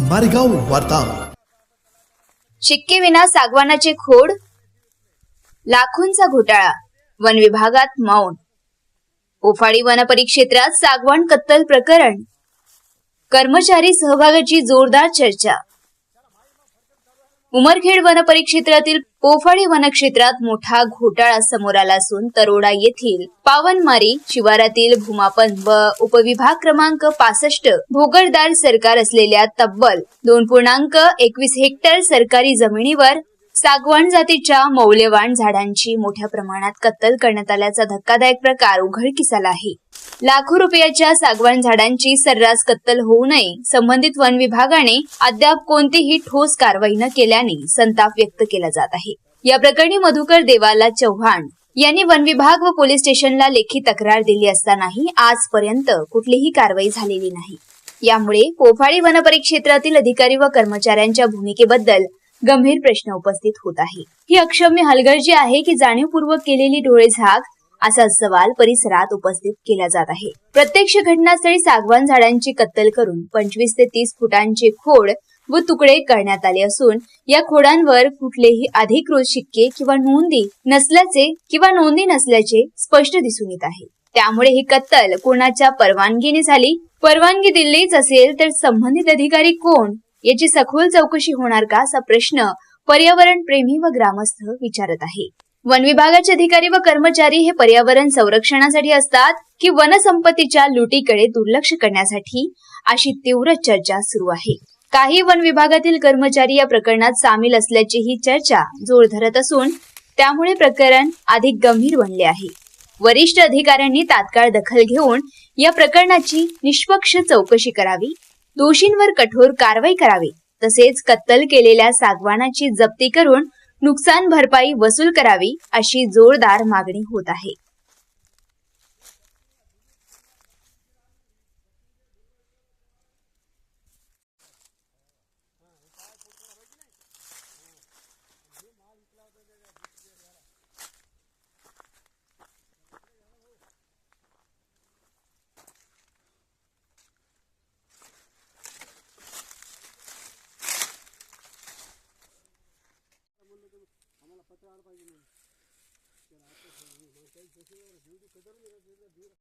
मारेगाव वार्ता. शिक्केविना सागवानाचे खोड लाखोंचा घोटाळा वन विभागात मौन. ओफाडी वन परिक्षेत्रात सागवान कत्तल प्रकरण. कर्मचारी सहभागाची जोरदार चर्चा. उमरखेड वनपरिक्षेत्रातील पोफाळी वनक्षेत्रात मोठा घोटाळा समोर आला असून तरोडा येथील पावनमारी शिवारातील भूमापन व उपविभाग क्रमांक पासष्ट भोगरदार सरकार असलेल्या तब्बल दोन पूर्णांक एकवीस हेक्टर सरकारी जमिनीवर सागवान जातीच्या मौल्यवान झाडांची मोठ्या प्रमाणात कत्तल करण्यात आल्याचा धक्कादायक प्रकार उघडकीस आला आहे. लाखो रुपयाच्या सागवान झाडांची सर्रास कत्तल होऊ नये. संबंधित वन विभागाने अद्याप कोणतीही ठोस कारवाई न केल्याने संताप व्यक्त केला जात आहे. या प्रकरणी मधुकर देवाला चव्हाण यांनी वन विभाग व पोलीस स्टेशनला लेखी तक्रार दिली असतानाही आजपर्यंत कुठलीही कारवाई झालेली नाही. यामुळे पोफाळी वन परिक्षेत्रातील अधिकारी व कर्मचाऱ्यांच्या भूमिकेबद्दल गंभीर प्रश्न उपस्थित होत आहे. ही अक्षम्य हलगर्जी आहे की जाणीवपूर्वक केलेली डोळे झाक असा सवाल परिसरात उपस्थित केला जात आहे. प्रत्यक्ष घटनास्थळी सागवान झाडांची कत्तल करून पंचवीस ते तीस फुटांचे खोड व तुकडे करण्यात आले असून या खोडांवर कुठलेही अधिकृत शिक्के किंवा नोंदी नसल्याचे किंवा नोंदी नसल्याचे स्पष्ट दिसून येत आहे. त्यामुळे ही कत्तल कोणाच्या परवानगीने झाली? परवानगी दिलीच असेल तर संबंधित अधिकारी कोण? याची सखोल चौकशी होणार का असा प्रश्न पर्यावरण प्रेमी व ग्रामस्थ विचारत आहे. वन विभागाचे अधिकारी व कर्मचारी हे पर्यावरण संरक्षणासाठी असतात की वनसंपत्तीच्या लुटीकडे दुर्लक्ष करण्यासाठी? अशी तीव्र चर्चा सुरू आहे. काही वन विभागातील कर्मचारी या प्रकरणात सामील असल्याची ही चर्चा जोर धरत असून त्यामुळे प्रकरण अधिक गंभीर बनले आहे. वरिष्ठ अधिकाऱ्यांनी तात्काळ दखल घेऊन या प्रकरणाची निष्पक्ष चौकशी करावी दोषींवर कठोर कारवाई करावी तसेच कत्तल केलेल्या सागवानाची जप्ती करून नुकसान भरपाई वसूल करावी अशी जोरदार मागणी होत आहे. पत्र आलं पाहिजे नाही